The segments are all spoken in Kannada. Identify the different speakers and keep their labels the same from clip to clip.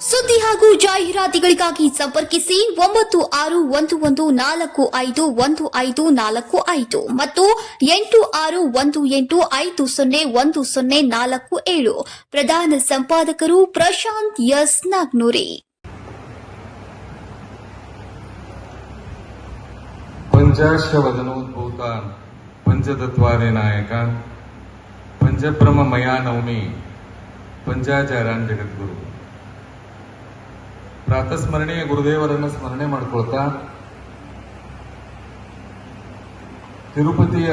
Speaker 1: ಸುದ್ದಿ ಹಾಗೂ ಜಾಹೀರಾತುಗಳಿಗಾಗಿ ಸಂಪರ್ಕಿಸಿ ಒಂಬತ್ತು ಆರು ಒಂದು ಒಂದು ನಾಲ್ಕು ಐದು ಒಂದು ಐದು ನಾಲ್ಕು ಐದು ಮತ್ತು ಎಂಟು ಆರು ಒಂದು ಎಂಟು ಐದು ಸೊನ್ನೆ ಒಂದು ಸೊನ್ನೆ ನಾಲ್ಕು ಏಳು. ಪ್ರಧಾನ ಸಂಪಾದಕರು ಪ್ರಶಾಂತ್ ಎಸ್ ನಾಗ್ನೂರಿ.
Speaker 2: ಪಂಚಾಶವದನೋದ್ಭೂತ ಪಂಚತತ್ವಾರಿ ನಾಯಕ ಪಂಚಬ್ರಹ್ಮ ಮಯಾನವಮಿ ಪಂಚಾಚಾರ್ಯಾನ್ ಜಗದ್ಗುರು ಪ್ರಾತಸ್ಮರಣೆಯ ಗುರುದೇವರನ್ನು ಸ್ಮರಣೆ ಮಾಡ್ಕೊಳ್ತಾ, ತಿರುಪತಿಯ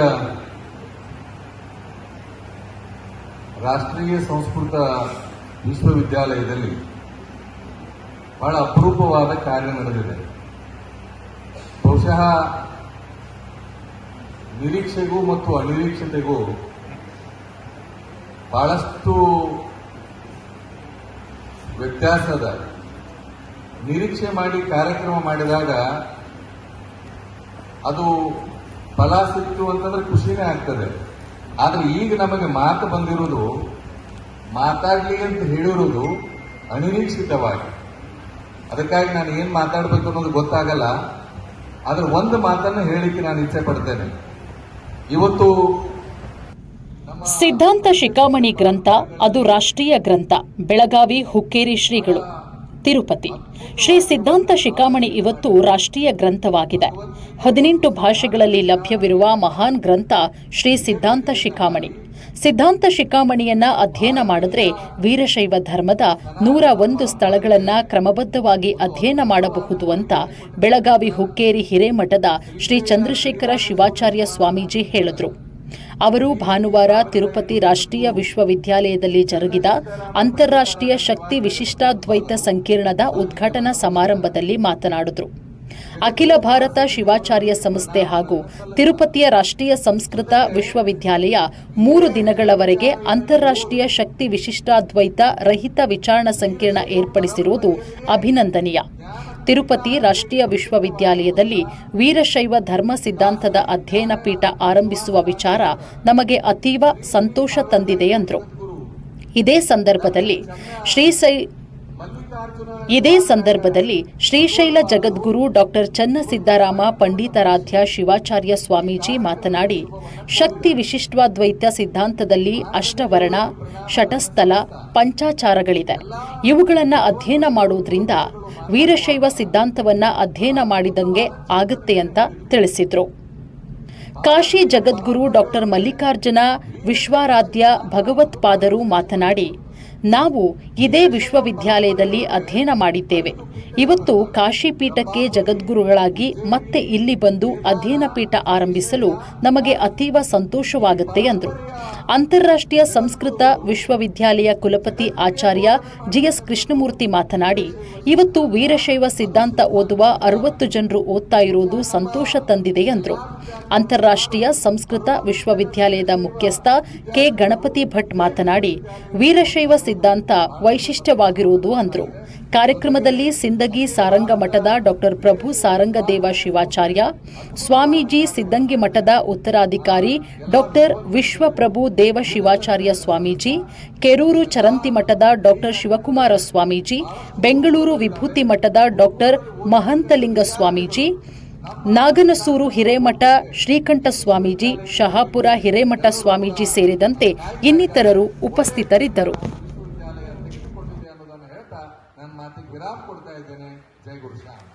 Speaker 2: ರಾಷ್ಟ್ರೀಯ ಸಂಸ್ಕೃತ ವಿಶ್ವವಿದ್ಯಾಲಯದಲ್ಲಿ ಬಹಳ ಅಪರೂಪವಾದ ಕಾರ್ಯ ನಡೆದಿದೆ. ಬಹುಶಃ ನಿರೀಕ್ಷೆಗೂ ಮತ್ತು ಅನಿರೀಕ್ಷತೆಗೂ ಬಹಳಷ್ಟು ವ್ಯತ್ಯಾಸದ ನಿರೀಕ್ಷೆ ಮಾಡಿ ಕಾರ್ಯಕ್ರಮ ಮಾಡಿದಾಗ ಅದು ಫಲ ಸಿಕ್ತು ಅಂತಂದ್ರೆ ಖುಷಿನೇ ಆಗ್ತದೆ. ಆದ್ರೆ ಈಗ ನಮಗೆ ಮಾತು ಬಂದಿರೋದು, ಮಾತಾಡಲಿ ಅಂತ ಹೇಳಿರೋದು ಅನಿರೀಕ್ಷಿತವಾಗಿ. ಅದಕ್ಕಾಗಿ ನಾನು ಏನ್ ಮಾತಾಡ್ಬೇಕು ಅನ್ನೋದು ಗೊತ್ತಾಗಲ್ಲ. ಆದ್ರೆ ಒಂದು ಮಾತನ್ನು ಹೇಳಲಿಕ್ಕೆ ನಾನು ಇಚ್ಛೆ ಪಡ್ತೇನೆ. ಇವತ್ತು
Speaker 3: ಸಿದ್ಧಾಂತ ಶಿಖಾಮಣಿ ಗ್ರಂಥ, ಅದು ರಾಷ್ಟ್ರೀಯ ಗ್ರಂಥ, ಬೆಳಗಾವಿ ಹುಕ್ಕೇರಿ ಶ್ರೀಗಳು. ತಿರುಪತಿ. ಶ್ರೀ ಸಿದ್ಧಾಂತ ಶಿಖಾಮಣಿ ಇವತ್ತು ರಾಷ್ಟ್ರೀಯ ಗ್ರಂಥವಾಗಿದೆ. ಹದಿನೆಂಟು ಭಾಷೆಗಳಲ್ಲಿ ಲಭ್ಯವಿರುವ ಮಹಾನ್ ಗ್ರಂಥ ಶ್ರೀ ಸಿದ್ಧಾಂತ ಶಿಖಾಮಣಿ. ಸಿದ್ಧಾಂತ ಶಿಖಾಮಣಿಯನ್ನ ಅಧ್ಯಯನ ಮಾಡಿದ್ರೆ ವೀರಶೈವ ಧರ್ಮದ ನೂರ ಒಂದು ಸ್ಥಳಗಳನ್ನ ಕ್ರಮಬದ್ಧವಾಗಿ ಅಧ್ಯಯನ ಮಾಡಬಹುದು ಅಂತ ಬೆಳಗಾವಿ ಹುಕ್ಕೇರಿ ಹಿರೇಮಠದ ಶ್ರೀ ಚಂದ್ರಶೇಖರ ಶಿವಾಚಾರ್ಯ ಸ್ವಾಮೀಜಿ ಹೇಳಿದ್ರು. ಅವರು ಭಾನುವಾರ ತಿರುಪತಿ ರಾಷ್ಟ್ರೀಯ ವಿಶ್ವವಿದ್ಯಾಲಯದಲ್ಲಿ ಜರುಗಿದ ಅಂತಾರಾಷ್ಟ್ರೀಯ ಶಕ್ತಿ ವಿಶಿಷ್ಟಾದ್ವೈತ ಸಂಕೀರ್ಣದ ಉದ್ಘಾಟನಾ ಸಮಾರಂಭದಲ್ಲಿ ಮಾತನಾಡಿದರು. ಅಖಿಲ ಭಾರತ ಶಿವಾಚಾರ್ಯ ಸಂಸ್ಥೆ ಹಾಗೂ ತಿರುಪತಿಯ ರಾಷ್ಟ್ರೀಯ ಸಂಸ್ಕೃತ ವಿಶ್ವವಿದ್ಯಾಲಯ ಮೂರು ದಿನಗಳವರೆಗೆ ಅಂತಾರಾಷ್ಟ್ರೀಯ ಶಕ್ತಿ ವಿಶಿಷ್ಟಾದ್ವೈತ ರಹಿತ ವಿಚಾರಣಾ ಸಂಕೀರ್ಣ ಏರ್ಪಡಿಸಿರುವುದು ಅಭಿನಂದನೀಯ. ತಿರುಪತಿ ರಾಷ್ಟ್ರೀಯ ವಿಶ್ವವಿದ್ಯಾಲಯದಲ್ಲಿ ವೀರಶೈವ ಧರ್ಮ ಸಿದ್ಧಾಂತದ ಅಧ್ಯಯನ ಪೀಠ ಆರಂಭಿಸುವ ವಿಚಾರ ನಮಗೆ ಅತೀವ ಸಂತೋಷ ತಂದಿದೆ ಎಂದರು. ಇದೇ ಸಂದರ್ಭದಲ್ಲಿ ಶ್ರೀಸೈ ಇದೇ ಸಂದರ್ಭದಲ್ಲಿ ಶ್ರೀಶೈಲ ಜಗದ್ಗುರು ಡಾಕ್ಟರ್ ಚನ್ನಸಿದ್ದಾರಾಮ ಪಂಡಿತಾರಾಧ್ಯ ಶಿವಾಚಾರ್ಯ ಸ್ವಾಮೀಜಿ ಮಾತನಾಡಿ, ಶಕ್ತಿ ವಿಶಿಷ್ಟವಾದ್ವೈತ್ಯ ಸಿದ್ಧಾಂತದಲ್ಲಿ ಅಷ್ಟವರ್ಣ ಶಟಸ್ಥಲ ಪಂಚಾಚಾರಗಳಿದೆ. ಇವುಗಳನ್ನು ಅಧ್ಯಯನ ಮಾಡುವುದರಿಂದ ವೀರಶೈವ ಸಿದ್ಧಾಂತವನ್ನು ಅಧ್ಯಯನ ಮಾಡಿದಂಗೆ ಆಗುತ್ತೆ ಅಂತ ತಿಳಿಸಿದರು. ಕಾಶಿ ಜಗದ್ಗುರು ಡಾಕ್ಟರ್ ಮಲ್ಲಿಕಾರ್ಜುನ ವಿಶ್ವಾರಾಧ್ಯ ಭಗವತ್ಪಾದರು ಮಾತನಾಡಿ ನಾವು ಇದೇ ವಿಶ್ವವಿದ್ಯಾಲಯದಲ್ಲಿ ಅಧ್ಯಯನ ಮಾಡಿದ್ದೇವೆ. ಇವತ್ತು ಕಾಶಿ ಪೀಠಕ್ಕೆ ಜಗದ್ಗುರುಗಳಾಗಿ ಮತ್ತೆ ಇಲ್ಲಿ ಬಂದು ಅಧ್ಯಯನ ಪೀಠ ಆರಂಭಿಸಲು ನಮಗೆ ಅತೀವ ಸಂತೋಷವಾಗುತ್ತೆ ಎಂದರು ಅಂತಾರಾಷ್ಟ್ರೀಯ ಸಂಸ್ಕೃತ ವಿಶ್ವವಿದ್ಯಾಲಯ ಕುಲಪತಿ ಆಚಾರ್ಯ ಜಿಎಸ್ ಕೃಷ್ಣಮೂರ್ತಿ ಮಾತನಾಡಿ, ಇವತ್ತು ವೀರಶೈವ ಸಿದ್ಧಾಂತ ಓದುವ ಅರವತ್ತು ಜನರು ಓದ್ತಾ ಇರುವುದು ಸಂತೋಷ ತಂದಿದೆ ಎಂದರು ಅಂತಾರಾಷ್ಟ್ರೀಯ ಸಂಸ್ಕೃತ ವಿಶ್ವವಿದ್ಯಾಲಯದ ಮುಖ್ಯಸ್ಥ ಕೆ. ಗಣಪತಿ ಭಟ್ ಮಾತನಾಡಿ, ವೀರಶೈವ ಸಿದ್ಧಾಂತ ವೈಶಿಷ್ಟ್ಯವಾಗಿರುವುದು ಅಂದರು. ಕಾರ್ಯಕ್ರಮದಲ್ಲಿ ಸಿಂದಗಿ ಸಾರಂಗ ಮಠದ ಡಾಕ್ಟರ್ ಪ್ರಭು ಸಾರಂಗದೇವ ಶಿವಾಚಾರ್ಯ, ಸ್ವಾಮೀಜಿ ಸಿದ್ದಂಗಿ ಮಠದ ಉತ್ತರಾಧಿಕಾರಿ ಡಾಕ್ಟರ್ ವಿಶ್ವಪ್ರಭು ದೇವ ಶಿವಾಚಾರ್ಯ ಸ್ವಾಮೀಜಿ, ಕೆರೂರು ಚರಂತಿ ಮಠದ ಡಾಕ್ಟರ್ ಶಿವಕುಮಾರ ಸ್ವಾಮೀಜಿ, ಬೆಂಗಳೂರು ವಿಭೂತಿ ಮಠದ ಡಾಕ್ಟರ್ ಮಹಂತಲಿಂಗ ಸ್ವಾಮೀಜಿ, ನಾಗನಸೂರು ಹಿರೇಮಠ ಶ್ರೀಕಂಠ ಸ್ವಾಮೀಜಿ, ಶಹಾಪುರ ಹಿರೇಮಠ ಸ್ವಾಮೀಜಿ ಸೇರಿದಂತೆ ಇನ್ನಿತರರು ಉಪಸ್ಥಿತರಿದ್ದರು.
Speaker 2: ವಿರಾಮ ಕೊಡ್ತಾ ಇದ್ದೇನೆ. ಜೈ ಗುರು ಶ್ಯಾಮ್.